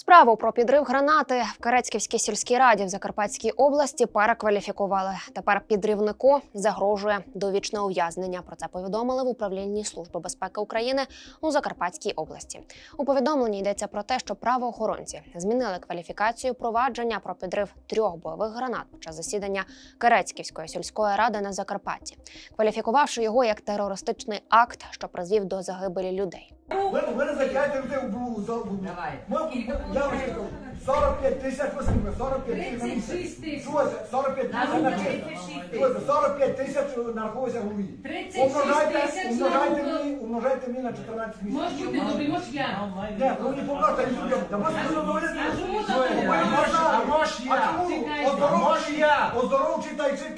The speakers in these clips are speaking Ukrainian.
Справу про підрив гранати в Карецьківській сільській раді в Закарпатській області перекваліфікували. Тепер підривнику загрожує довічне ув'язнення. Про це повідомили в управлінні Служби безпеки України у Закарпатській області. У повідомленні йдеться про те, що правоохоронці змінили кваліфікацію провадження про підрив трьох бойових гранат під час засідання Карецьківської сільської ради на Закарпатті, кваліфікувавши його як терористичний акт, що призвів до загибелі людей. Ви, ви не затягайте людей у блу, за блу. Давай. Ми, я вам скажу, 45 тисяч, скажете, 45 тисяч на місяць. 36 тисяч. Слухайте, 45 На тисяч на руки місяць. 36 тисяч. Слухайте, 45 тисяч нараховується в голові. 36 Умножайте, тисяч умножайте на руки. мені, умножайте мені на 14 Можеш місяців. бути добрий, можеш я. Ні, ви мені помножте, не сюди. Та не доводити. А чому так? не А може я? А чому? Чекайте. Оздоровчий, оздоровчий та й цей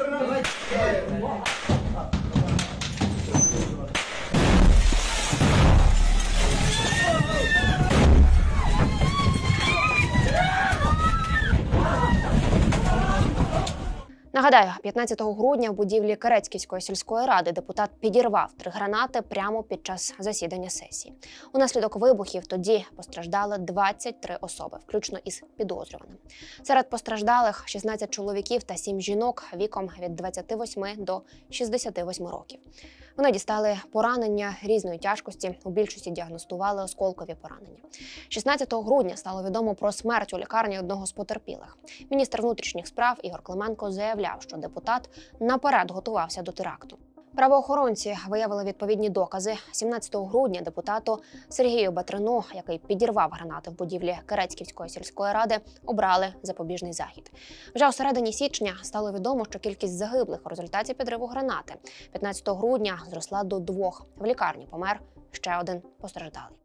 Нагадаю, 15 грудня в будівлі Керецьківської сільської ради депутат підірвав три гранати прямо під час засідання сесії. Унаслідок вибухів тоді постраждали 23 особи, включно із підозрюваним. Серед постраждалих 16 чоловіків та 7 жінок віком від 28 до 68 років. Вони дістали поранення різної тяжкості. У більшості діагностували осколкові поранення. 16 грудня стало відомо про смерть у лікарні одного з потерпілих. Міністр внутрішніх справ Ігор Клименко заявляв, що депутат наперед готувався до теракту. Правоохоронці виявили відповідні докази. 17 грудня депутату Сергію Батрину, який підірвав гранати в будівлі Керецьківської сільської ради, обрали запобіжний захід. Вже у середині січня стало відомо, що кількість загиблих у результаті підриву гранати 15 грудня зросла до двох. В лікарні помер ще один постраждалий.